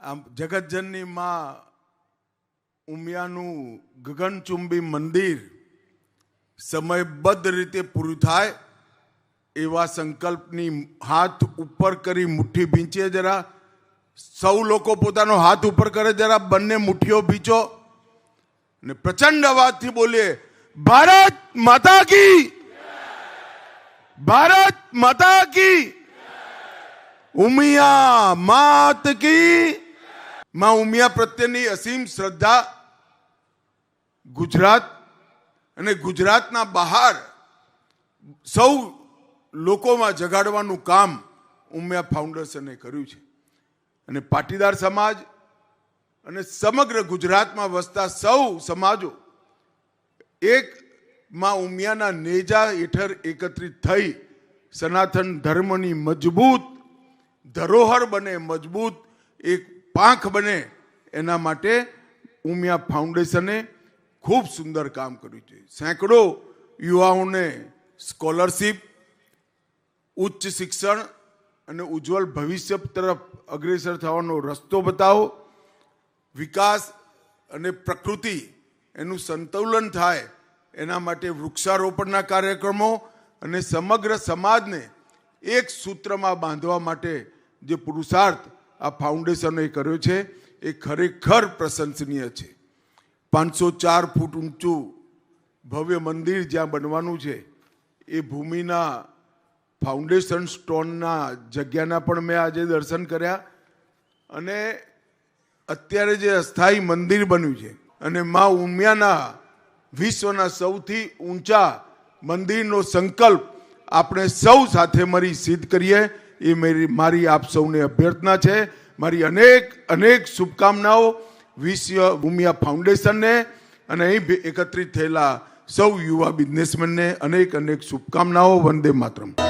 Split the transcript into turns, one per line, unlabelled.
આમ જગતજનની માં ઉમિયાનું ગગનચુંબી મંદિર સમયબદ્ધ રીતે પૂરું થાય એવા સંકલ્પની હાથ ઉપર કરી મુઠ્ઠી ભીંચીએ જરા. સૌ લોકો પોતાનો હાથ ઉપર કરે જરા, બંને મુઠ્ઠીઓ ભીંચો ને પ્રચંડ અવાજથી બોલીએ, ભારત માતા કી ભારત માતા કી ઉમિયા માત કી માં ઉમિયા પ્રત્યેની અસીમ શ્રદ્ધા ગુજરાત અને ગુજરાતના બહાર સૌ લોકોમાં જગાડવાનું કામ ઉમિયા ફાઉન્ડેશને કર્યું છે. અને પાટીદાર સમાજ અને સમગ્ર ગુજરાતમાં વસતા સૌ સમાજો એક માં ઉમિયાના નેજા હેઠળ એકત્રિત થઈ સનાતન ધર્મની મજબૂત ધરોહર બને, મજબૂત એક પાંખ બને, એના માટે ઉમિયા ફાઉન્ડેશને ખૂબ સુંદર કામ કર્યું છે. સેંકડો યુવાઓને સ્કોલરશીપ, ઉચ્ચ શિક્ષણ અને ઉજ્જવળ ભવિષ્ય તરફ અગ્રેસર થવાનો રસ્તો બતાવો. વિકાસ અને પ્રકૃતિ એનું સંતુલન થાય, એના માટે વૃક્ષારોપણના કાર્યક્રમો અને સમગ્ર સમાજને એક સૂત્રમાં બાંધવા માટે જે પુરુષાર્થ આ ફાઉન્ડેશનએ કર્યો છે. એ ખરેખર પ્રશંસનીય છે. પાંચસો ચાર ફૂટ ઊંચું ભવ્ય મંદિર જ્યાં બનવાનું છે, એ ભૂમિના ફાઉન્ડેશન સ્ટોનના જગ્યાના પણ મેં આજે દર્શન કર્યા. અને અત્યારે જે અસ્થાયી મંદિર બન્યું છે અને મા ઉમિયાના વિશ્વના સૌથી ઊંચા મંદિરનો સંકલ્પ આપણે સૌ સાથે મળી સિદ્ધ કરીએ. એ મેરી આપ સૌને અભ્યર્થના છે. મારી અનેક અનેક શુભકામનાઓ વિશ્વ ભૂમિયા ફાઉન્ડેશનને અને અહીં એકત્રિત થયેલા સૌ યુવા બિઝનેસમેનને અનેક અનેક શુભકામનાઓ વંદે માતરમ.